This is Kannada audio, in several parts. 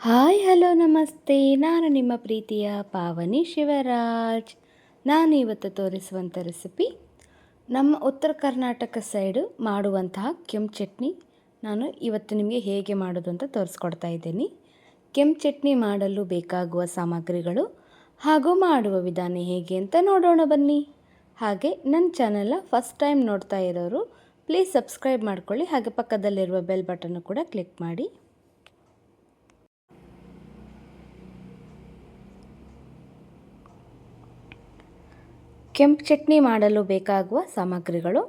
ಹಾಯ್, ಹಲೋ, ನಮಸ್ತೆ. ನಾನು ನಿಮ್ಮ ಪ್ರೀತಿಯ ಪಾವನಿ ಶಿವರಾಜ್. ನಾನು ಇವತ್ತು ತೋರಿಸುವಂಥ ರೆಸಿಪಿ ನಮ್ಮ ಉತ್ತರ ಕರ್ನಾಟಕ ಸೈಡು ಮಾಡುವಂತಹ ಕೆಂಪು ಚಟ್ನಿ. ನಾನು ಇವತ್ತು ನಿಮಗೆ ಹೇಗೆ ಮಾಡೋದು ಅಂತ ತೋರಿಸ್ಕೊಡ್ತಾ ಇದ್ದೀನಿ. ಕೆಂಪು ಚಟ್ನಿ ಮಾಡಲು ಬೇಕಾಗುವ ಸಾಮಗ್ರಿಗಳು ಹಾಗೂ ಮಾಡುವ ವಿಧಾನ ಹೇಗೆ ಅಂತ ನೋಡೋಣ ಬನ್ನಿ. ಹಾಗೆ ನನ್ನ ಚಾನಲ್ನ ಫಸ್ಟ್ ಟೈಮ್ ನೋಡ್ತಾ ಇರೋರು ಪ್ಲೀಸ್ ಸಬ್ಸ್ಕ್ರೈಬ್ ಮಾಡ್ಕೊಳ್ಳಿ. ಹಾಗೆ ಪಕ್ಕದಲ್ಲಿರುವ ಬೆಲ್ ಬಟನ್ನು ಕೂಡ ಕ್ಲಿಕ್ ಮಾಡಿ. ಕೆಂಪು ಚಟ್ನಿ ಮಾಡಲು ಬೇಕಾಗುವ ಸಾಮಗ್ರಿಗಳು.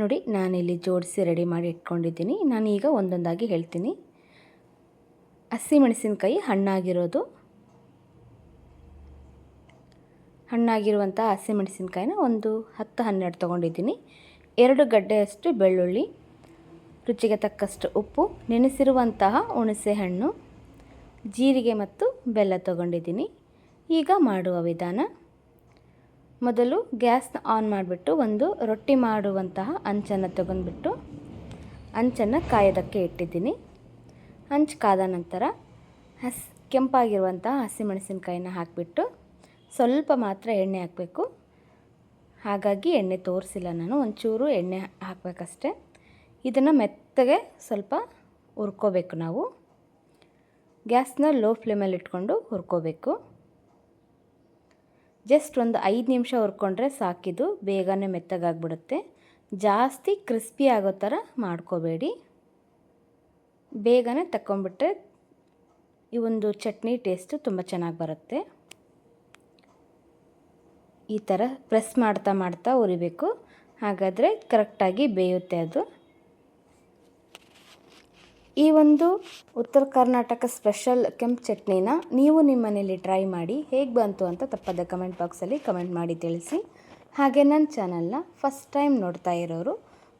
ನೋಡಿ, ನಾನಿಲ್ಲಿ ಜೋಡಿಸಿ ರೆಡಿ ಮಾಡಿ ಇಟ್ಕೊಂಡಿದ್ದೀನಿ. ನಾನು ಈಗ ಒಂದೊಂದಾಗಿ ಹೇಳ್ತೀನಿ. ಹಸಿಮೆಣಸಿನಕಾಯಿ ಹಣ್ಣಾಗಿರೋದು. ಹಣ್ಣಾಗಿರುವಂಥ ಹಸಿಮೆಣಸಿನ್ಕಾಯಿನ ಒಂದು ಹತ್ತು ಹನ್ನೆರಡು ತೊಗೊಂಡಿದ್ದೀನಿ. ಎರಡು ಗಡ್ಡೆಯಷ್ಟು ಬೆಳ್ಳುಳ್ಳಿ, ರುಚಿಗೆ ತಕ್ಕಷ್ಟು ಉಪ್ಪು, ನೆನೆಸಿರುವಂತಹ ಹುಣಸೆ ಹಣ್ಣು ಜೀರಿಗೆ ಮತ್ತು ಬೆಲ್ಲ ತೊಗೊಂಡಿದ್ದೀನಿ. ಈಗ ಮಾಡುವ ವಿಧಾನ. ಮೊದಲು ಗ್ಯಾಸ್ನ ಆನ್ ಮಾಡಿಬಿಟ್ಟು ಒಂದು ರೊಟ್ಟಿ ಮಾಡುವಂತಹ ಅಂಚನ್ನು ತಗೊಂಡ್ಬಿಟ್ಟು ಅಂಚನ್ನು ಕಾಯೋದಕ್ಕೆ ಇಟ್ಟಿದ್ದೀನಿ. ಅಂಚು ಕಾದ ನಂತರ ಹಸ್, ಕೆಂಪಾಗಿರುವಂತಹ ಹಸಿಮೆಣಸಿನಕಾಯಿನ ಹಾಕಿಬಿಟ್ಟು ಸ್ವಲ್ಪ ಮಾತ್ರ ಎಣ್ಣೆ ಹಾಕಬೇಕು. ಹಾಗಾಗಿ ಎಣ್ಣೆ ತೋರಿಸಿಲ್ಲ ನಾನು, ಒಂಚೂರು ಎಣ್ಣೆ ಹಾಕಬೇಕಷ್ಟೆ. ಇದನ್ನು ಮೆತ್ತಗೆ ಸ್ವಲ್ಪ ಹುರ್ಕೋಬೇಕು ನಾವು. ಗ್ಯಾಸ್ನ ಲೋ ಫ್ಲೇಮಲ್ಲಿ ಇಟ್ಕೊಂಡು ಹುರ್ಕೋಬೇಕು. ಜಸ್ಟ್ ಒಂದು ಐದು ನಿಮಿಷ ಹುರ್ಕೊಂಡ್ರೆ ಸಾಕಿದು ಬೇಗನೆ ಮೆತ್ತಗಾಗ್ಬಿಡುತ್ತೆ. ಜಾಸ್ತಿ ಕ್ರಿಸ್ಪಿ ಆಗೋ ಥರ ಮಾಡ್ಕೋಬೇಡಿ. ಬೇಗನೆ ತಗೊಂಬಿಟ್ರೆ ಈ ಒಂದು ಚಟ್ನಿ ಟೇಸ್ಟು ತುಂಬ ಚೆನ್ನಾಗಿ ಬರುತ್ತೆ. ಈ ಥರ ಪ್ರೆಸ್ ಮಾಡ್ತಾ ಮಾಡ್ತಾ ಉರಿಬೇಕು ಹಾಗಾದರೆ ಕರೆಕ್ಟಾಗಿ ಬೇಯುತ್ತೆ ಅದು. ಈ ಒಂದು ಉತ್ತರ ಕರ್ನಾಟಕ ಸ್ಪೆಷಲ್ ಕೆಂಪು ಚಟ್ನಿನ ನೀವು ನಿಮ್ಮ ಮನೇಲಿ ಟ್ರೈ ಮಾಡಿ ಹೇಗೆ ಬಂತು ಅಂತ ತಪ್ಪದ ಕಮೆಂಟ್ ಬಾಕ್ಸಲ್ಲಿ ಕಮೆಂಟ್ ಮಾಡಿ ತಿಳಿಸಿ. ಹಾಗೆ ನನ್ನ ಚಾನಲ್ನ ಫಸ್ಟ್ ಟೈಮ್ ನೋಡ್ತಾ ಇರೋರು,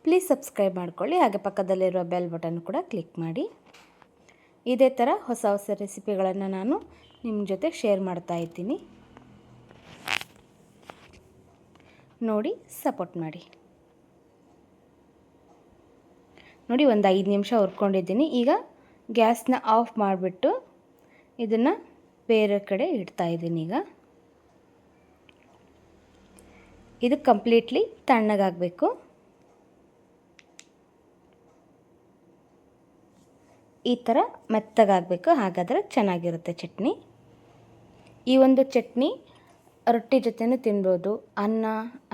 ಪ್ಲೀಸ್ ಸಬ್ಸ್ಕ್ರೈಬ್ ಮಾಡ್ಕೊಳ್ಳಿ. ಹಾಗೆ ಪಕ್ಕದಲ್ಲಿರುವ ಬೆಲ್ ಬಟನ್ ಕೂಡ ಕ್ಲಿಕ್ ಮಾಡಿ. ಇದೇ ಥರ ಹೊಸ ಹೊಸ ರೆಸಿಪಿಗಳನ್ನು ನಾನು ನಿಮ್ಮ ಜೊತೆ ಶೇರ್ ಮಾಡ್ತಾ ಇದ್ದೀನಿ. ನೋಡಿ, ಸಪೋರ್ಟ್ ಮಾಡಿ. ನೋಡಿ ಒಂದು ಐದು ನಿಮಿಷ ಹುರ್ಕೊಂಡಿದ್ದೀನಿ. ಈಗ ಗ್ಯಾಸ್ನ ಆಫ್ ಮಾಡಿಬಿಟ್ಟು ಇದನ್ನು ಬೇರೆ ಕಡೆ ಇಡ್ತಾ ಇದ್ದೀನಿ ಈಗ. ಇದು ಕಂಪ್ಲೀಟ್ಲಿ ತಣ್ಣಗಾಗಬೇಕು. ಈ ಥರ ಮೆತ್ತಗಾಗಬೇಕು, ಹಾಗಾದರೆ ಚೆನ್ನಾಗಿರುತ್ತೆ ಚಟ್ನಿ. ಈ ಒಂದು ಚಟ್ನಿ ರೊಟ್ಟಿ ಜೊತೆನೂ ತಿನ್ಬೋದು. ಅನ್ನ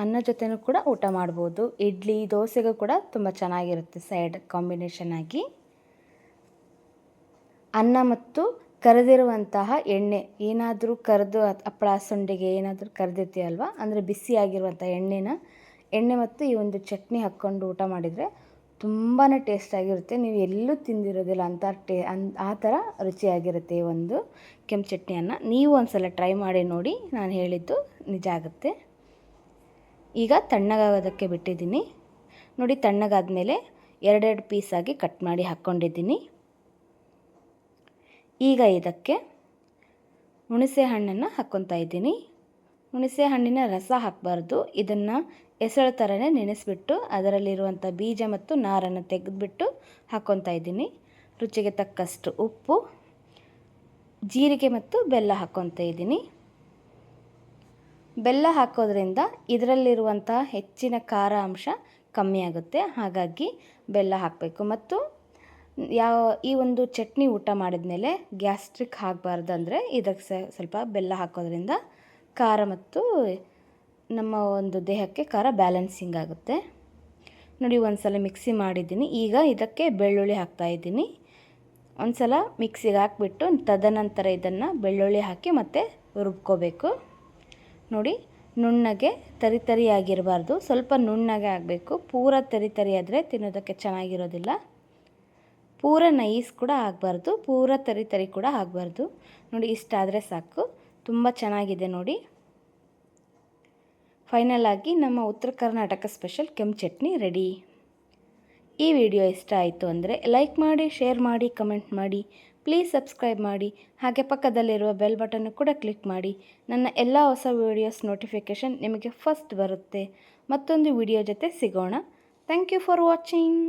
ಅನ್ನ ಜೊತೆನೂ ಕೂಡ ಊಟ ಮಾಡ್ಬೋದು. ಇಡ್ಲಿ, ದೋಸೆಗೂ ಕೂಡ ತುಂಬ ಚೆನ್ನಾಗಿರುತ್ತೆ ಸೈಡ್ ಕಾಂಬಿನೇಷನ್ ಆಗಿ. ಅನ್ನ ಮತ್ತು ಕರೆದಿರುವಂತಹ ಎಣ್ಣೆ, ಏನಾದರೂ ಕರೆದು ಹಪ್ಪಳ, ಸಂಡಿಗೆ ಏನಾದರೂ ಕರೆದಿರ್ತೀವಲ್ವ ಅಂದರೆ ಬಿಸಿಯಾಗಿರುವಂಥ ಎಣ್ಣೆನ, ಎಣ್ಣೆ ಮತ್ತು ಈ ಒಂದು ಚಟ್ನಿ ಹಾಕ್ಕೊಂಡು ಊಟ ಮಾಡಿದರೆ ತುಂಬಾ ಟೇಸ್ಟಾಗಿರುತ್ತೆ. ನೀವು ಎಲ್ಲೂ ತಿಂದಿರೋದಿಲ್ಲ ಅಂತ ಟೇ, ಅನ್, ಆ ಥರ ರುಚಿಯಾಗಿರುತ್ತೆ ಒಂದು ಕೆಂಪು ಚಟ್ನಿಯನ್ನು. ನೀವು ಒಂದು ಸಲ ಟ್ರೈ ಮಾಡಿ ನೋಡಿ, ನಾನು ಹೇಳಿದ್ದು ನಿಜ ಆಗುತ್ತೆ. ಈಗ ತಣ್ಣಗಾಗೋದಕ್ಕೆ ಬಿಟ್ಟಿದ್ದೀನಿ. ನೋಡಿ ತಣ್ಣಗಾದ ಮೇಲೆ ಎರಡೆರಡು ಪೀಸಾಗಿ ಕಟ್ ಮಾಡಿ ಹಾಕ್ಕೊಂಡಿದ್ದೀನಿ. ಈಗ ಇದಕ್ಕೆ ಹುಣಸೆ ಹಣ್ಣನ್ನು ಹಾಕ್ಕೊತಾ ಇದ್ದೀನಿ. ಹುಣಸೆ ಹಣ್ಣಿನ ರಸ ಹಾಕಬಾರ್ದು. ಇದನ್ನು ಎಸಳು ಥರನೇ ನೆನೆಸಿಬಿಟ್ಟು ಅದರಲ್ಲಿರುವಂಥ ಬೀಜ ಮತ್ತು ನಾರನ್ನು ತೆಗೆದುಬಿಟ್ಟು ಹಾಕ್ಕೊತಾ ಇದ್ದೀನಿ. ರುಚಿಗೆ ತಕ್ಕಷ್ಟು ಉಪ್ಪು, ಜೀರಿಗೆ ಮತ್ತು ಬೆಲ್ಲ ಹಾಕ್ಕೊತಾ ಇದ್ದೀನಿ. ಬೆಲ್ಲ ಹಾಕೋದ್ರಿಂದ ಇದರಲ್ಲಿರುವಂಥ ಹೆಚ್ಚಿನ ಖಾರ ಅಂಶ ಕಮ್ಮಿ ಆಗುತ್ತೆ. ಹಾಗಾಗಿ ಬೆಲ್ಲ ಹಾಕಬೇಕು. ಮತ್ತು ಯಾವ ಈ ಒಂದು ಚಟ್ನಿ ಊಟ ಮಾಡಿದ ಮೇಲೆ ಗ್ಯಾಸ್ಟ್ರಿಕ್ ಆಗಬಾರ್ದು ಅಂದರೆ ಇದಕ್ಕೆ ಸ್ವಲ್ಪ ಬೆಲ್ಲ ಹಾಕೋದ್ರಿಂದ ಖಾರ ಮತ್ತು ನಮ್ಮ ಒಂದು ದೇಹಕ್ಕೆ ಖಾರ ಬ್ಯಾಲೆನ್ಸಿಂಗ್ ಆಗುತ್ತೆ. ನೋಡಿ ಒಂದು ಸಲ ಮಿಕ್ಸಿ ಮಾಡಿದ್ದೀನಿ. ಈಗ ಇದಕ್ಕೆ ಬೆಳ್ಳುಳ್ಳಿ ಹಾಕ್ತಾಯಿದ್ದೀನಿ ಒಂದು ಸಲ ಮಿಕ್ಸಿಗೆ ಹಾಕಿಬಿಟ್ಟು ತದನಂತರ ಇದನ್ನು ಬೆಳ್ಳುಳ್ಳಿ ಹಾಕಿ ಮತ್ತೆ ರುಬ್ಕೋಬೇಕು. ನೋಡಿ, ನುಣ್ಣಗೆ ತರಿ ತರಿಯಾಗಿರಬಾರ್ದು ಸ್ವಲ್ಪ ನುಣ್ಣಗೆ ಆಗಬೇಕು. ಪೂರ ತರಿ ಆದರೆ ತಿನ್ನೋದಕ್ಕೆ ಚೆನ್ನಾಗಿರೋದಿಲ್ಲ. ಪೂರ ನೈಸ್ ಕೂಡ ಆಗಬಾರ್ದು. ಪೂರ ತರಿ ತರಿ ಕೂಡ ಆಗಬಾರ್ದು. ನೋಡಿ, ಇಷ್ಟಾದರೆ ಸಾಕು. ತುಂಬ ಚೆನ್ನಾಗಿದೆ ನೋಡಿ. ಫೈನಲ್ ಆಗಿ ನಮ್ಮ ಉತ್ತರ ಕರ್ನಾಟಕ ಸ್ಪೆಷಲ್ ಕೆಂಪು ಚಟ್ನಿ ರೆಡಿ ಈ ವಿಡಿಯೋ ಇಷ್ಟ ಆಯಿತು ಅಂದರೆ ಲೈಕ್ ಮಾಡಿ ಶೇರ್ ಮಾಡಿ ಕಮೆಂಟ್ ಮಾಡಿ ಪ್ಲೀಸ್ ಸಬ್ಸ್ಕ್ರೈಬ್ ಮಾಡಿ. ಹಾಗೆ ಪಕ್ಕದಲ್ಲಿರುವ ಬೆಲ್ ಬಟನ್ನು ಕೂಡ ಕ್ಲಿಕ್ ಮಾಡಿ. ನನ್ನ ಎಲ್ಲ ಹೊಸ ವೀಡಿಯೋಸ್ ನೋಟಿಫಿಕೇಷನ್ ನಿಮಗೆ ಫಸ್ಟ್ ಬರುತ್ತೆ. ಮತ್ತೊಂದು ವಿಡಿಯೋ ಜೊತೆ ಸಿಗೋಣ. Thank you for watching